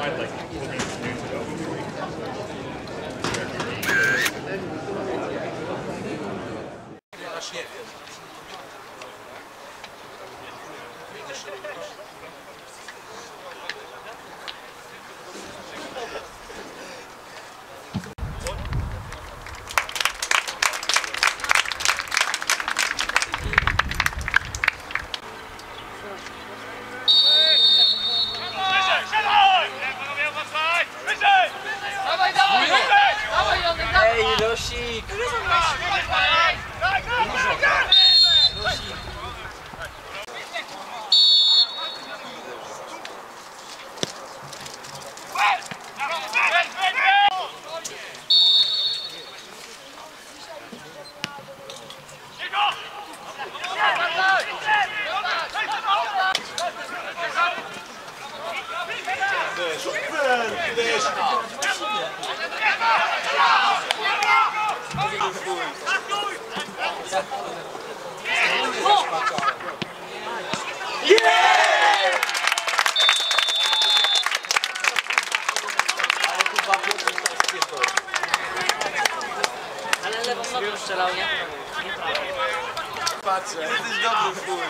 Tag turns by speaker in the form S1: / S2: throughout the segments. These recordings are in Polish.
S1: applied like
S2: 14. Shit. Ale lewą nogą strzelał, nie?
S3: Patrzę, jesteś dobry chuj.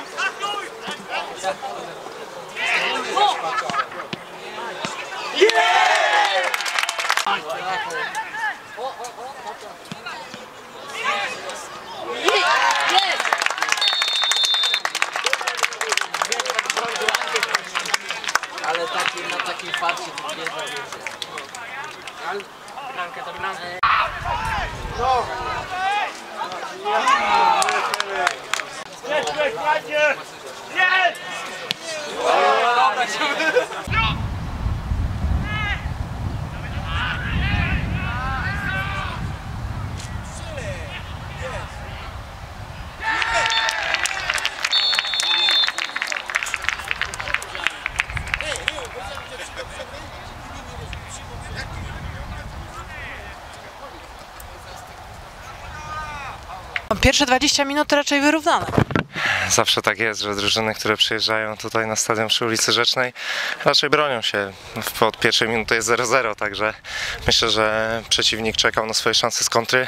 S2: Ale taki, na takim farcie to nie da Ale bramkę to
S4: Pierwsze 20 minut raczej wyrównane.
S5: Zawsze tak jest, że drużyny, które przyjeżdżają tutaj na stadion przy ulicy Rzecznej raczej bronią się. Od pierwszej minuty jest 0-0, także myślę, że przeciwnik czekał na swoje szanse z kontry.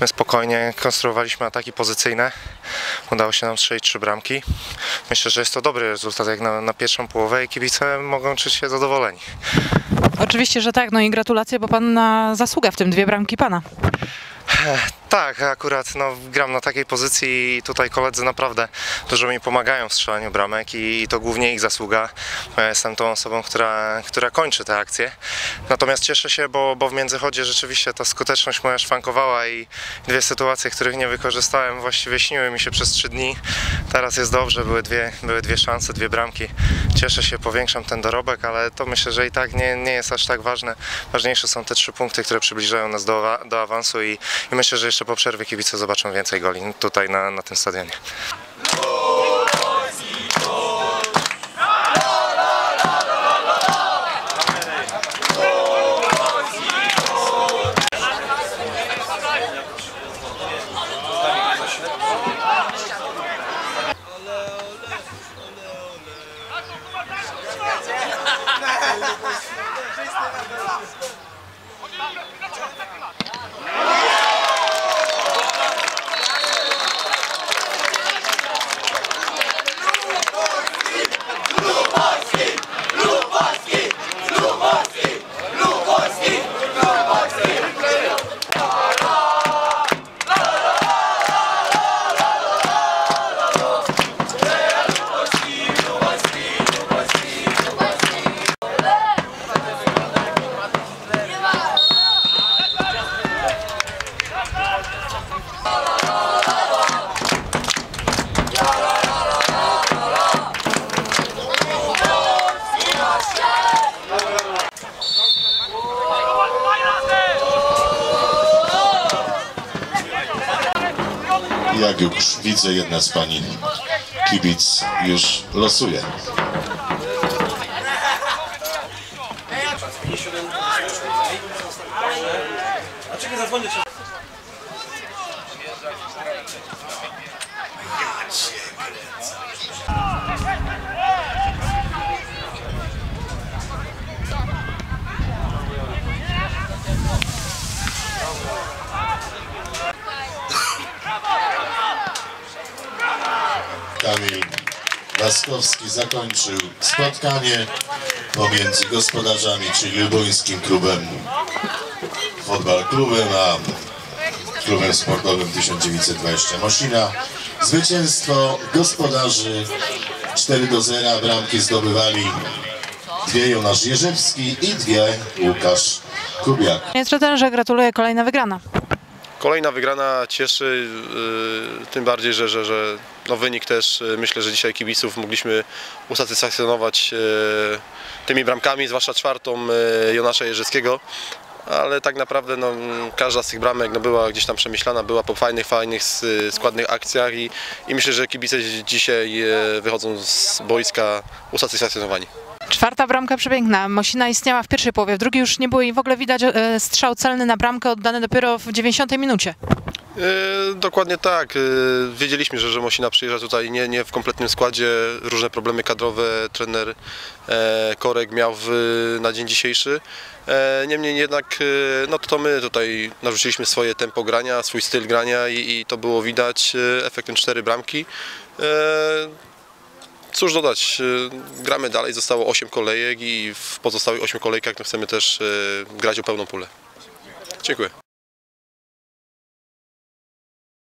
S5: My spokojnie konstruowaliśmy ataki pozycyjne. Udało się nam strzelić trzy bramki. Myślę, że jest to dobry rezultat jak na, na pierwszą połowę i kibice mogą czuć się zadowoleni.
S4: Oczywiście, że tak. No i gratulacje, bo pan na zasługa w tym dwie bramki pana.
S5: Tak, akurat no, gram na takiej pozycji i tutaj koledzy naprawdę dużo mi pomagają w strzelaniu bramek i, i to głównie ich zasługa. Ja jestem tą osobą, która, która kończy te akcje. Natomiast cieszę się, bo, bo w międzychodzie rzeczywiście ta skuteczność moja szwankowała i dwie sytuacje, których nie wykorzystałem, właściwie śniły mi się przez trzy dni. Teraz jest dobrze, były dwie, były dwie szanse, dwie bramki. Cieszę się, powiększam ten dorobek, ale to myślę, że i tak nie, nie jest aż tak ważne. Ważniejsze są te trzy punkty, które przybliżają nas do, do awansu i, i myślę, że jeszcze po przerwie kibice zobaczą więcej goli tutaj na, na tym stadionie.
S6: Jak już widzę, jedna z pani kibic już losuje. Laskowski zakończył spotkanie pomiędzy gospodarzami, czyli lubuńskim klubem Fotbal Klubem, a klubem sportowym 1920 Mosina. Zwycięstwo gospodarzy 4 do 0. Bramki zdobywali dwie Jonasz Jerzewski i dwie Łukasz Kubiak.
S4: Panie trenerze, gratuluję, kolejna wygrana.
S1: Kolejna wygrana cieszy, yy, tym bardziej, że, że, że no wynik też yy, myślę, że dzisiaj kibiców mogliśmy usatysfakcjonować yy, tymi bramkami, zwłaszcza czwartą Jonasza Jerzewskiego. Ale tak naprawdę no, każda z tych bramek no, była gdzieś tam przemyślana, była po fajnych, fajnych, składnych akcjach i, i myślę, że kibice dzisiaj wychodzą z boiska usatysfakcjonowani.
S4: Czwarta bramka przepiękna. Mosina istniała w pierwszej połowie, w drugiej już nie było i w ogóle widać e, strzał celny na bramkę oddany dopiero w 90 minucie.
S1: E, Dokładnie tak. E, Wiedzieliśmy, że, że Mosina przyjeżdża tutaj nie, nie w kompletnym składzie. Różne problemy kadrowe trener e, Korek miał w, na dzień dzisiejszy. E, Niemniej jednak e, no to, my tutaj narzuciliśmy swoje tempo grania, swój styl grania i, i to było widać e, efektem cztery bramki. E, Cóż dodać, e, gramy dalej, zostało 8 kolejek i w pozostałych 8 kolejkach chcemy też e, grać o pełną pulę. Dziękuję.